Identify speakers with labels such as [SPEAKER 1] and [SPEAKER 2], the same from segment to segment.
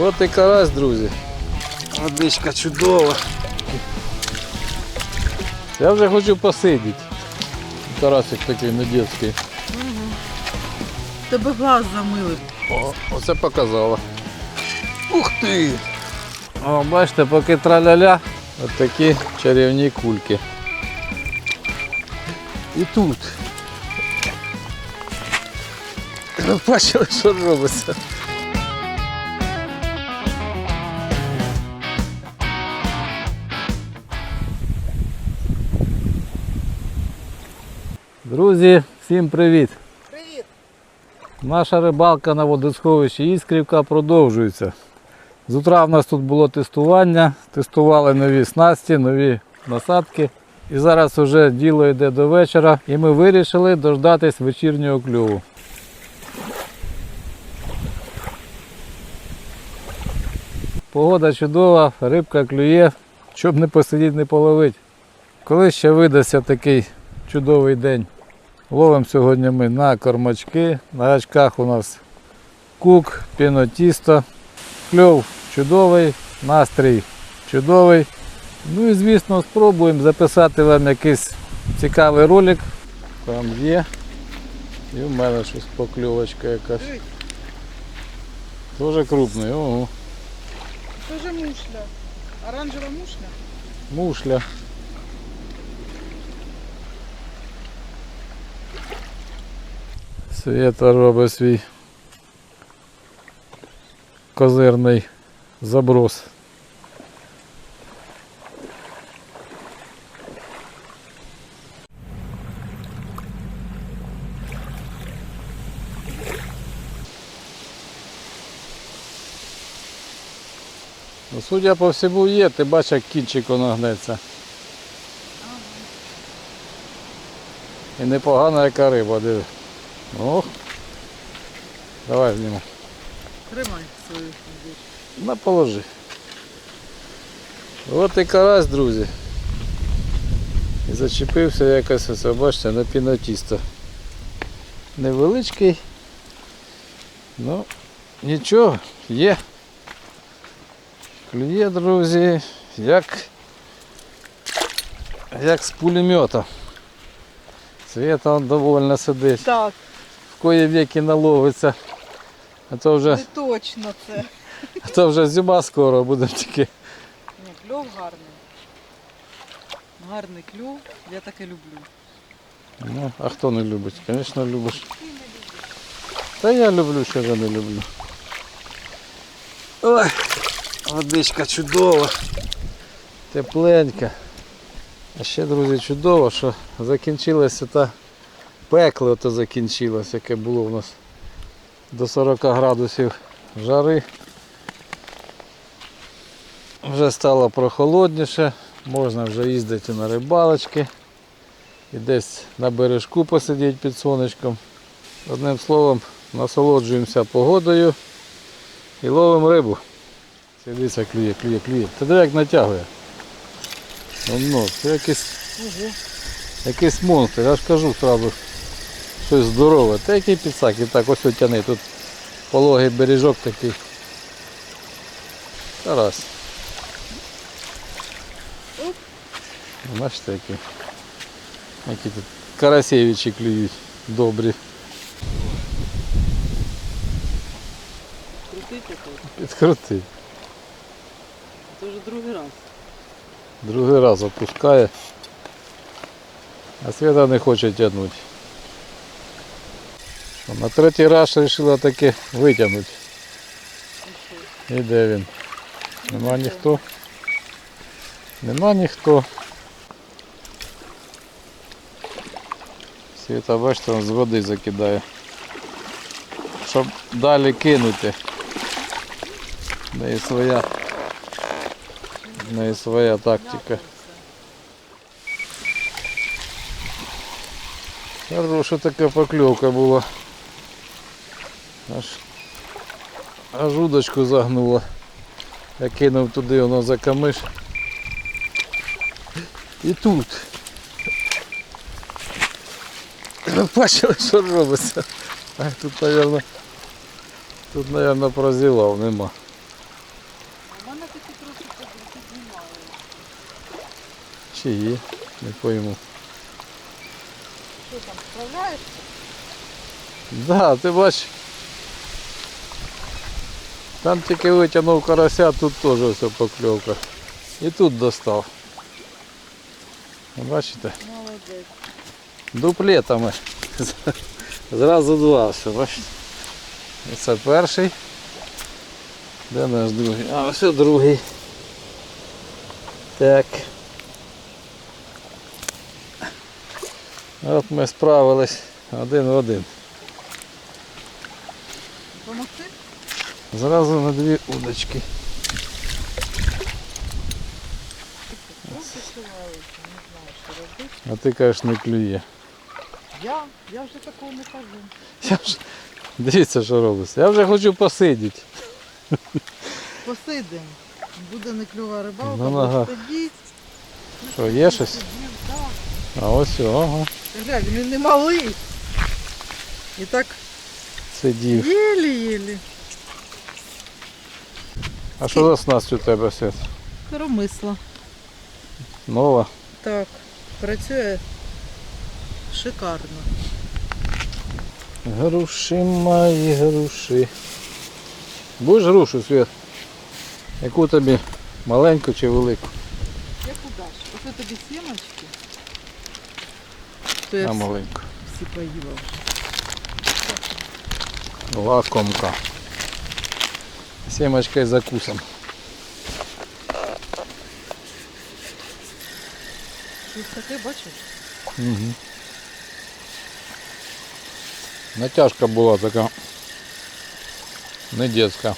[SPEAKER 1] От і карась, друзі. Водичка чудова. Я вже хочу посидіти. Карасик такий не дітський.
[SPEAKER 2] Тебе глаз замилив.
[SPEAKER 1] О, оце показало. Ух ти! О, бачите, поки траля-ля, от такі чарівні кульки. І тут. Ви Бачили, що робиться. Друзі, всім привіт!
[SPEAKER 2] Привіт.
[SPEAKER 1] Наша рибалка на водосховищі Іскрівка продовжується. З утра в нас тут було тестування, тестували нові снасті, нові насадки. І зараз вже діло йде до вечора і ми вирішили дождатись вечірнього кльову. Погода чудова, рибка клює, щоб не посидіти, не половити. Коли ще видасться такий чудовий день. Ловимо сьогодні ми на кормачки. На гачках у нас кук, пінотісто. Кльов чудовий, настрій чудовий. Ну і звісно спробуємо записати вам якийсь цікавий ролик. Там є. І в мене щось покльовочка якась. Дуже крупний. Ого.
[SPEAKER 2] Тоже мушля. Оранжева мушля.
[SPEAKER 1] Мушля. Света робить свій козирний заброс. Ну, судя по всьому є, ти бачиш, як кінчик воно гнеться. І непогана яка риба, диви. Ох. Давай зніму.
[SPEAKER 2] Тримай свою.
[SPEAKER 1] На положи. От і карась, друзі. І зачепився якось, ось, бачите, на пінотісто. Невеличкий. Ну, нічого, є. Клює, друзі, як, як з пулемета. Света он довольно сидить.
[SPEAKER 2] Так,
[SPEAKER 1] кої віки наловиться. А то вже,
[SPEAKER 2] не точно це.
[SPEAKER 1] а то вже зима скоро буде тільки.
[SPEAKER 2] Ні, кльов гарний. Гарний клюв, я таке люблю.
[SPEAKER 1] Ну, а хто не любить? Звісно, любиш. Та я люблю, що я не люблю. Ой, водичка чудова. Тепленька. А ще, друзі, чудово, що закінчилося та пекло ото закінчилось, яке було у нас до 40 градусів жари. Вже стало прохолодніше, можна вже їздити на рибалочки і десь на бережку посидіти під сонечком. Одним словом, насолоджуємося погодою і ловимо рибу. Сидиться, клює, клює, клює. Та диви як натягує. Ну, це якийсь, якийсь монстр, я ж кажу одразу, щось здорове. Та який підсак, і так ось тяни. Тут пологий бережок такий. Тарас.
[SPEAKER 2] Оп.
[SPEAKER 1] Бачите, які, які тут карасевичі клюють добрі.
[SPEAKER 2] Крутить тут.
[SPEAKER 1] Підкрути.
[SPEAKER 2] Це вже другий раз.
[SPEAKER 1] Другий раз опускає. А Свята не хоче тягнути. На третій раз вирішила таки витягнути.
[SPEAKER 2] І
[SPEAKER 1] де він? Нема ніхто. Нема ніхто. Світа, бачите, з води закидає. Щоб далі кинути. В неї своя. В неї своя тактика. Хороша така покльовка була. Аж аж удочку загнуло. Я кинув туди воно за камиш. І тут. Ви бачили, що робиться. А тут, мабуть, тут, мабуть, прозівав, нема. У мене такі трошки не пойму.
[SPEAKER 2] Що там, справляєшся?
[SPEAKER 1] Так, да, ти бачиш. Там тільки витягнув карася, тут теж все покльовка. І тут достав. Бачите?
[SPEAKER 2] Молодець.
[SPEAKER 1] Дуплетами. Зразу два все, бачите. Це перший. Де наш другий? А ось другий. Так. От ми справились один в один.
[SPEAKER 2] Помогти?
[SPEAKER 1] Зразу на дві удочки. А ти кажеш не клює.
[SPEAKER 2] Я? Я вже такого не кажу.
[SPEAKER 1] Я вже... Дивіться, що робиться. Я вже хочу посидіти.
[SPEAKER 2] Посидимо. Буде не клюва рибалка,
[SPEAKER 1] На ногах.
[SPEAKER 2] сидіть.
[SPEAKER 1] Що, є щось? А ось ага.
[SPEAKER 2] Глянь, він не малий. І так
[SPEAKER 1] Сидів.
[SPEAKER 2] єлі-єлі.
[SPEAKER 1] А що за снасть у тебе свят?
[SPEAKER 2] Коромисла.
[SPEAKER 1] Нова?
[SPEAKER 2] Так, працює шикарно.
[SPEAKER 1] Груші мої груші. Будеш грушу, Свят? Яку тобі? Маленьку чи велику?
[SPEAKER 2] Як удаш? Оце тобі сімочки. То я
[SPEAKER 1] А
[SPEAKER 2] всі,
[SPEAKER 1] маленьку.
[SPEAKER 2] всі поїла вже.
[SPEAKER 1] Лакомка. Із закусом.
[SPEAKER 2] Таке бачиш?
[SPEAKER 1] Угу. Натяжка була така. Не детська.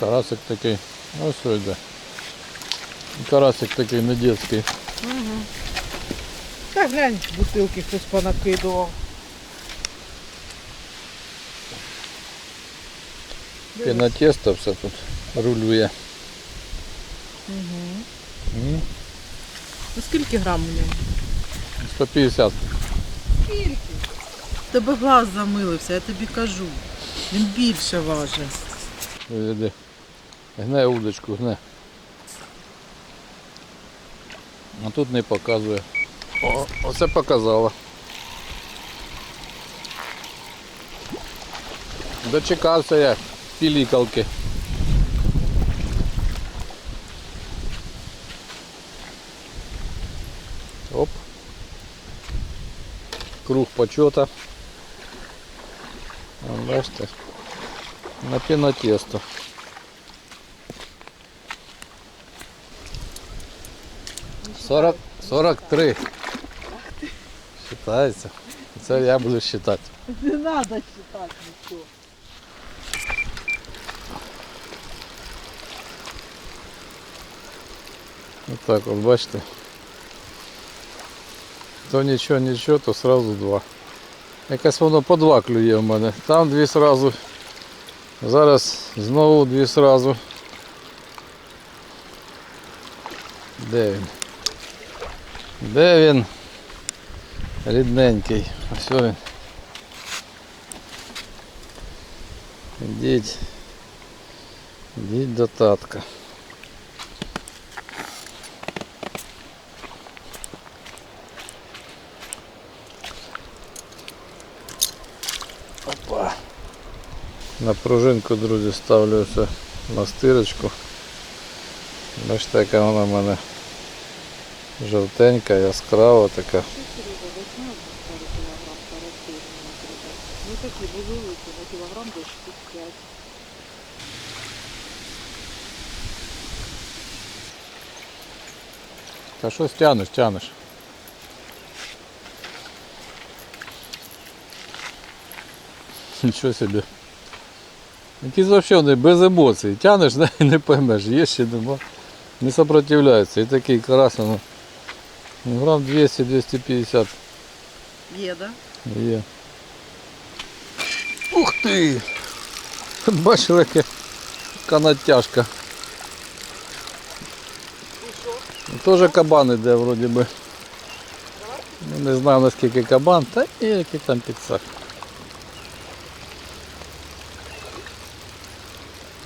[SPEAKER 1] Карасик такий. Ось що йде. Карасик такий не детський.
[SPEAKER 2] Угу. Та глянь, бутилки хтось понакидував.
[SPEAKER 1] Піна тісто все тут рулює.
[SPEAKER 2] Угу.
[SPEAKER 1] М,
[SPEAKER 2] Ну скільки грам у ньому?
[SPEAKER 1] 150.
[SPEAKER 2] Скільки? Тебе глаз замилився, я тобі кажу. Він більше важить.
[SPEAKER 1] Іди. Гне удочку, гне. А тут не показує. О, оце показало. Дочекався я пілікалки. Оп. Круг почета. А, Бачите? На пінотесто. Сорок, сорок три. Считається. Це я буду считати.
[SPEAKER 2] Не треба читати нічого.
[SPEAKER 1] Отак от бачите. То нічого, нічого, то сразу два. Якось воно по два клює в мене. Там дві сразу. Зараз знову дві сразу. Де він? Де він? Рідненький. Ось він. Ідіть. Ідіть до татка. На пружинку, друзі, ставлю все на стирочку. Бачите, яка вона в мене жовтенька, яскрава така.
[SPEAKER 2] Ну такі були великі, на кілограм десь штук 5.
[SPEAKER 1] Та щось тянеш, тянеш. Нічого собі. Якісь взагалі без емоцій. Тянеш, не поймеш, є ще нема. Не сопротивляється. І такий карась, ну, ну, грам 200-250
[SPEAKER 2] Є, да?
[SPEAKER 1] є. Ух ти! Бачили, яке яка натяжка. Теж кабан іде вроді би. Ну, не знаю наскільки кабан, та і який там підсак.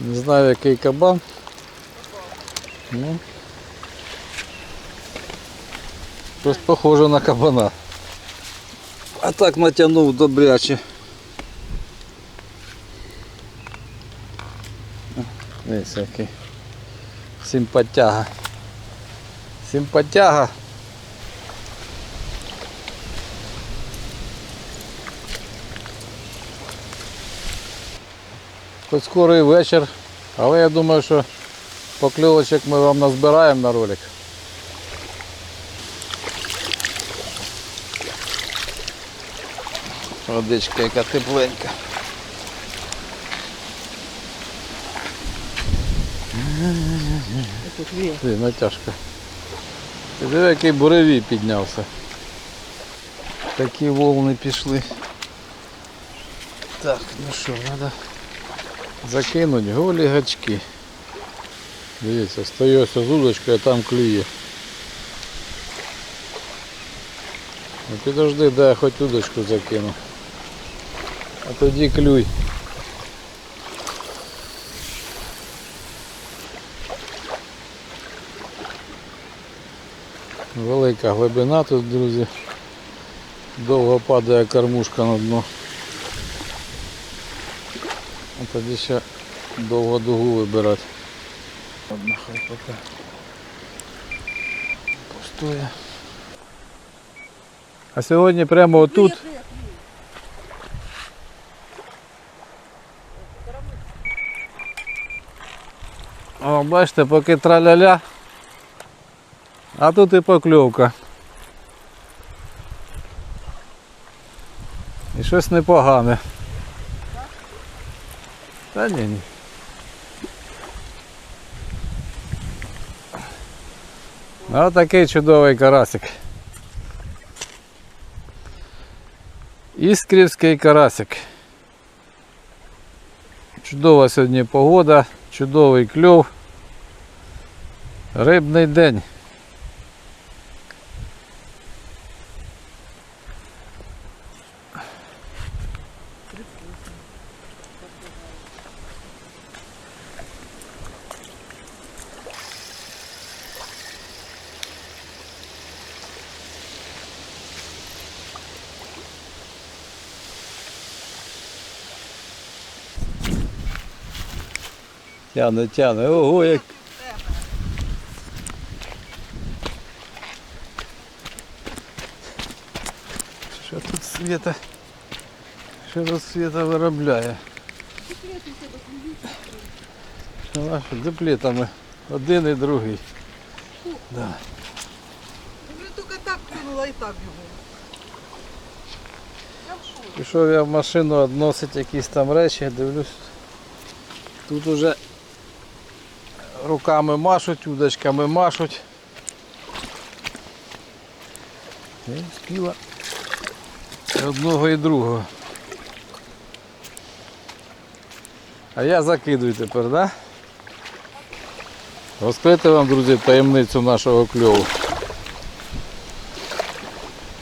[SPEAKER 1] Не знаю який кабан. Ну. Щось похоже на кабана. А так натягнув добряче. Ось який. Симпатяга. Симпатяга. Хоч скоро і вечір, але я думаю, що покльовочок ми вам назбираємо на ролик. Водичка яка тепленька. Ти, натяжка. Ти диви, який буревій піднявся. Такі волни пішли. Так, ну що, треба закинути голі гачки. Дивіться, стою ось з удочкою, а там клює. Ну підожди, дай я хоч удочку закину. А тоді клюй. Велика глибина тут, друзі. Довго падає кормушка на дно. А тоді ще довго дугу вибирати. Ладно, хай поки пустує. А сьогодні прямо отут. О, бачите, поки траля-ля, а тут і покльовка. І щось непогане. Та ні, ні. Ось такий чудовий карасик. Іскрівський карасик. Чудова сьогодні погода, чудовий кльов. Рибний день. Тяне, тяне. Ого, як. Що тут світа? Що тут світа виробляє? Що наші дуплетами. Один і другий. Да.
[SPEAKER 2] Тільки так кинула і так його. В.
[SPEAKER 1] Пішов я в машину відносити якісь там речі, дивлюсь. Тут уже руками машуть, удочками машуть. І спіла і одного і другого. А я закидую тепер, так? Да? Розкрити вам, друзі, таємницю нашого кльову.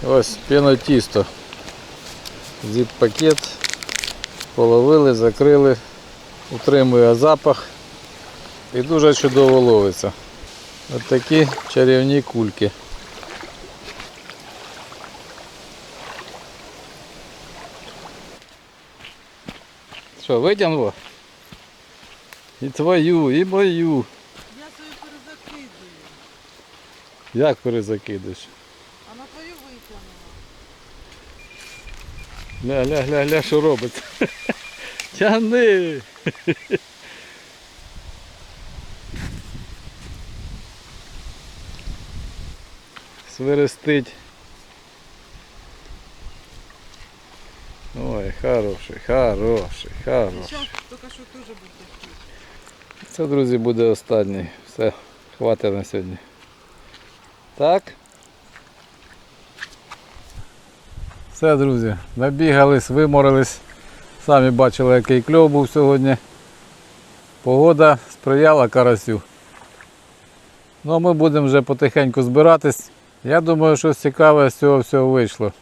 [SPEAKER 1] Ось пінотісто. Зіп-пакет. Половили, закрили, утримує запах і дуже чудово ловиться. Ось такі чарівні кульки. Що, витягнуло? І твою, і мою.
[SPEAKER 2] Я свою перезакидую,
[SPEAKER 1] Як перезакидиш?
[SPEAKER 2] а на твою витягнула.
[SPEAKER 1] Ля, ля, ля, ля, що робить? Тяни! Свиристить. Ой, хороший, хороший, хороший.
[SPEAKER 2] Тільки що теж такий.
[SPEAKER 1] Це, друзі, буде останній. Все, хватить на сьогодні. Так. Все, друзі, набігались, виморились. Самі бачили, який кльов був сьогодні. Погода сприяла карасю. Ну а ми будемо вже потихеньку збиратись. Я думаю, щось цікаве з цього всього вийшло.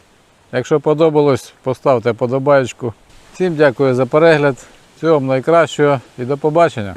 [SPEAKER 1] Якщо подобалось, поставте подобаєчку. Всім дякую за перегляд. Всього найкращого і до побачення.